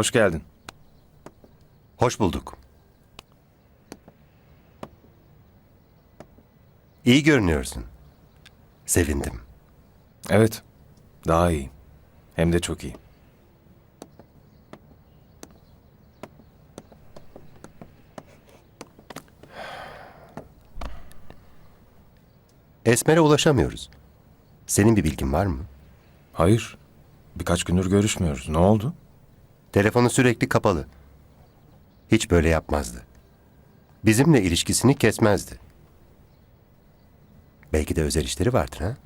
Hoş geldin. Hoş bulduk. İyi görünüyorsun. Sevindim. Evet. Daha iyi. Hem de çok iyi. Esmer'e ulaşamıyoruz. Senin bir bilgin var mı? Hayır. Birkaç gündür görüşmüyoruz. Ne oldu? Telefonu sürekli kapalı. Hiç böyle yapmazdı. Bizimle ilişkisini kesmezdi. Belki de özel işleri vardır ha?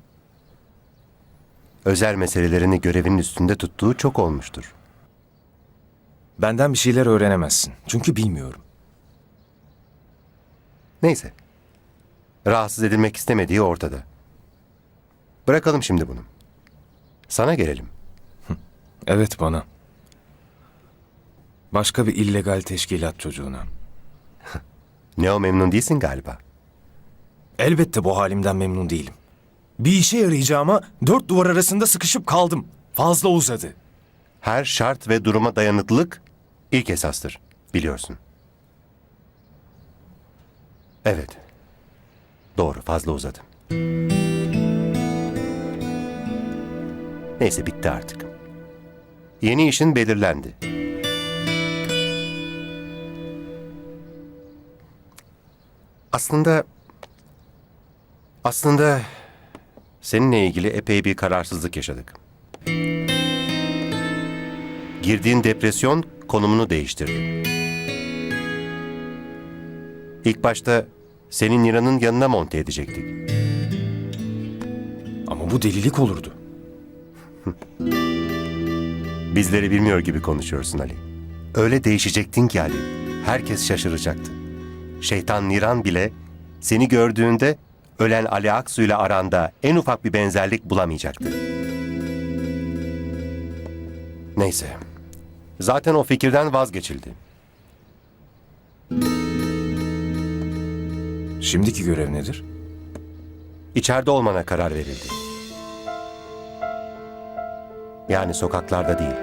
Özel meselelerini görevinin üstünde tuttuğu çok olmuştur. Benden bir şeyler öğrenemezsin. Çünkü bilmiyorum. Neyse. Rahatsız edilmek istemediği ortada. Bırakalım şimdi bunu. Sana gelelim. Evet bana. Başka bir illegal teşkilat çocuğuna. Ne o memnun değilsin galiba. Elbette bu halimden memnun değilim. Bir işe yarayacağıma dört duvar arasında sıkışıp kaldım. Fazla uzadı. Her şart ve duruma dayanıklılık ilk esastır. Biliyorsun. Evet. Doğru fazla uzadı. Neyse bitti artık. Yeni işin belirlendi. Aslında aslında seninle ilgili epey bir kararsızlık yaşadık. Girdiğin depresyon konumunu değiştirdi. İlk başta seni Niran'ın yanına monte edecektik. Ama bu delilik olurdu. Bizleri bilmiyor gibi konuşuyorsun Ali. Öyle değişecektin ki Ali. Herkes şaşıracaktı. Şeytan Niran bile seni gördüğünde ölen Ali Aksu ile aranda en ufak bir benzerlik bulamayacaktı. Neyse. Zaten o fikirden vazgeçildi. Şimdiki görev nedir? İçeride olmana karar verildi. Yani sokaklarda değil.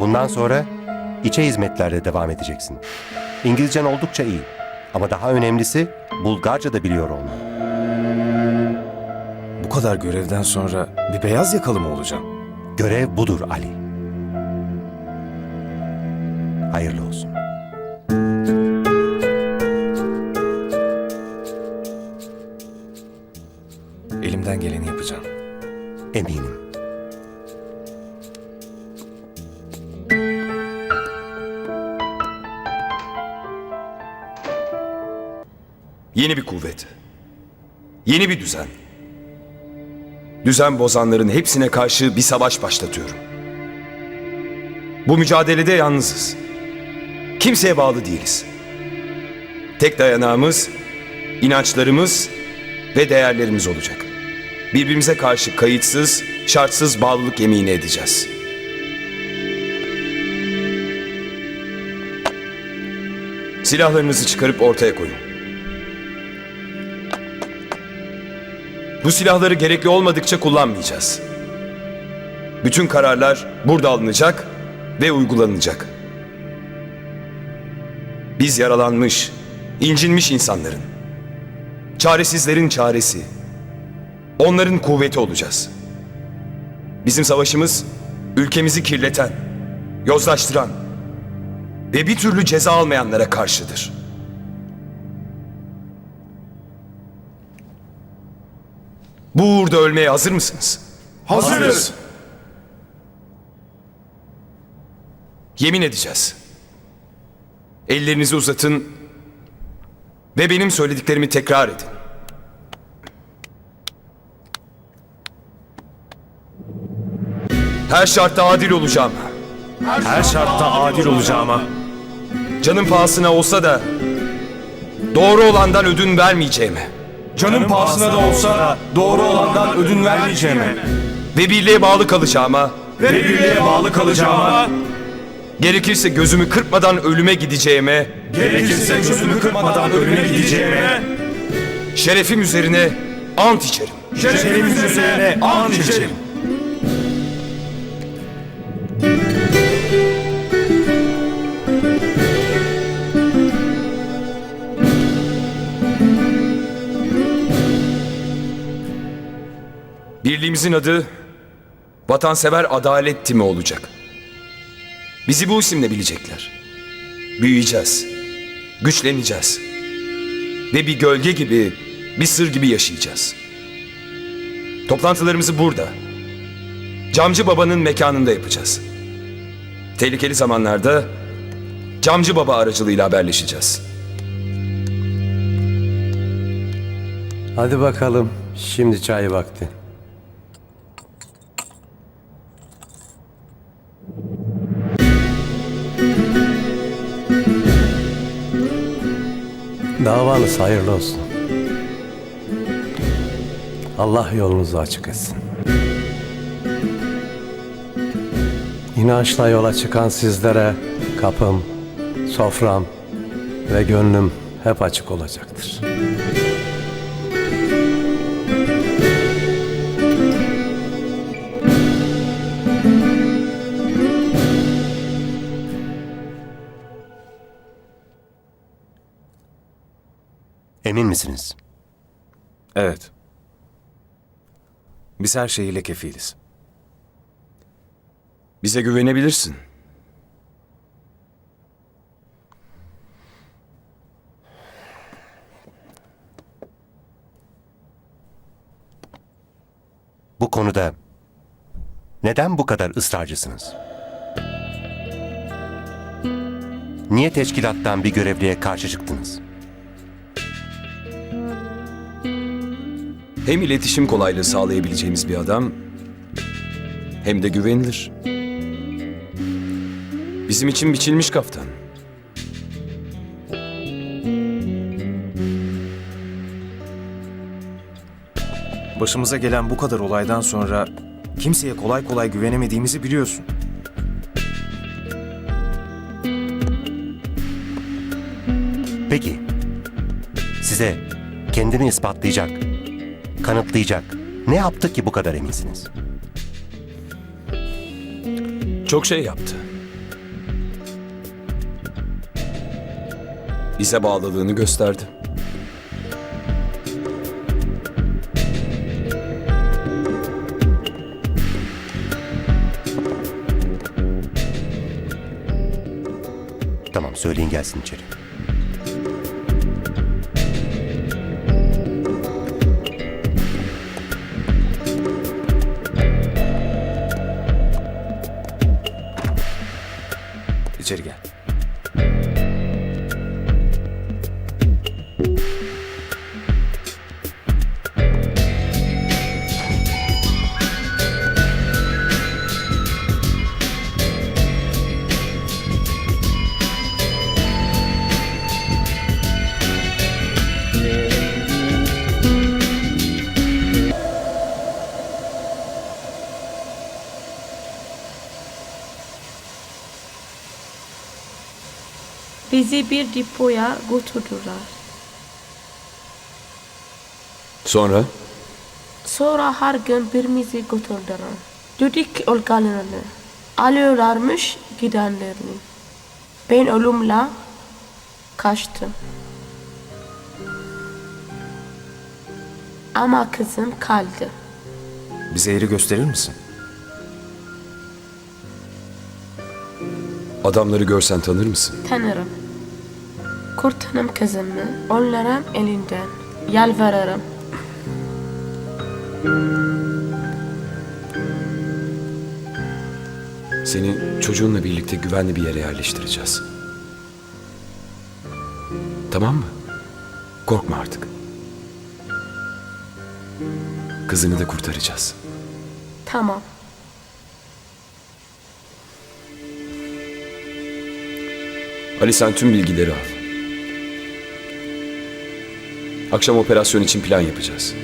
Bundan sonra içe hizmetlerde devam edeceksin. İngilizcen oldukça iyi. Ama daha önemlisi Bulgarca da biliyor olman. Bu kadar görevden sonra bir beyaz yakalı mı olacağım? Görev budur Ali. Hayırlı olsun. Elimden geleni yapacağım. Eminim. Yeni bir kuvvet. Yeni bir düzen. Düzen bozanların hepsine karşı bir savaş başlatıyorum. Bu mücadelede yalnızız. Kimseye bağlı değiliz. Tek dayanağımız, inançlarımız ve değerlerimiz olacak. Birbirimize karşı kayıtsız, şartsız bağlılık yemini edeceğiz. Silahlarınızı çıkarıp ortaya koyun. Bu silahları gerekli olmadıkça kullanmayacağız. Bütün kararlar burada alınacak ve uygulanacak. Biz yaralanmış, incinmiş insanların, çaresizlerin çaresi, onların kuvveti olacağız. Bizim savaşımız ülkemizi kirleten, yozlaştıran ve bir türlü ceza almayanlara karşıdır. Bu uğurda ölmeye hazır mısınız? Hazırız. Yemin edeceğiz. Ellerinizi uzatın ve benim söylediklerimi tekrar edin. Her şartta adil olacağım. Her şartta adil olacağıma, Canım pahasına olsa da doğru olandan ödün vermeyeceğime Canım pahasına da olsa doğru olandan ödün vermeyeceğime ve birliğe bağlı kalacağıma ve birliğe bağlı kalacağıma gerekirse gözümü kırpmadan ölüme gideceğime. Gerekirse gözümü kırpmadan ölüme gideceğime. Şerefim üzerine ant içerim. şerefimiz üzerine an içerim. Birliğimizin adı Vatansever Adalet Timi olacak. Bizi bu isimle bilecekler. Büyüyeceğiz. Güçleneceğiz. Ve bir gölge gibi, bir sır gibi yaşayacağız. Toplantılarımızı burada. Camcı Baba'nın mekanında yapacağız. Tehlikeli zamanlarda Camcı Baba aracılığıyla haberleşeceğiz. Hadi bakalım. Şimdi çay vakti. Davanız hayırlı olsun. Allah yolunuzu açık etsin. İnançla yola çıkan sizlere kapım, sofram ve gönlüm hep açık olacaktır. Emin misiniz? Evet. Biz her şeyiyle kefiliz. Bize güvenebilirsin. Bu konuda neden bu kadar ısrarcısınız? Niye teşkilattan bir görevliye karşı çıktınız? Hem iletişim kolaylığı sağlayabileceğimiz bir adam hem de güvenilir. Bizim için biçilmiş kaftan. Başımıza gelen bu kadar olaydan sonra kimseye kolay kolay güvenemediğimizi biliyorsun. Peki, size kendini ispatlayacak, kanıtlayacak ne yaptı ki bu kadar eminsiniz? Çok şey yaptı. Bize bağlılığını gösterdi. Tamam, söyleyin gelsin içeri. İçeri gel. Bizi bir depoya götürdüler. Sonra Sonra her gün birimizi götürdüler. Dedik ülkelerini. Alıyorlarmış gidenlerini. Ben ölümle kaçtım. Ama kızım kaldı. Bize yeri gösterir misin? adamları görsen tanır mısın? Tanırım. Kurtarım kızımı onların elinden. Yalvarırım. Seni çocuğunla birlikte güvenli bir yere yerleştireceğiz. Tamam mı? Korkma artık. Kızını da kurtaracağız. Tamam. Ali sen tüm bilgileri al. Akşam operasyon için plan yapacağız.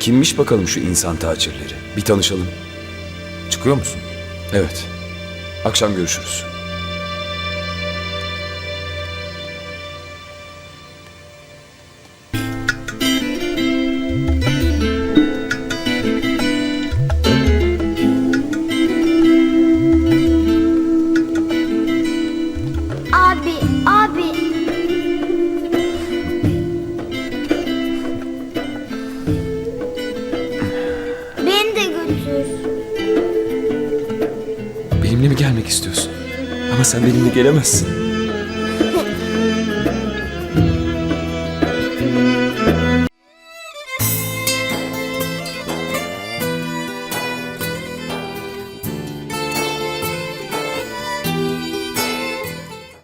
Kimmiş bakalım şu insan tacirleri? Bir tanışalım. Çıkıyor musun? Evet. Akşam görüşürüz. Benimle mi gelmek istiyorsun? Ama sen benimle gelemezsin.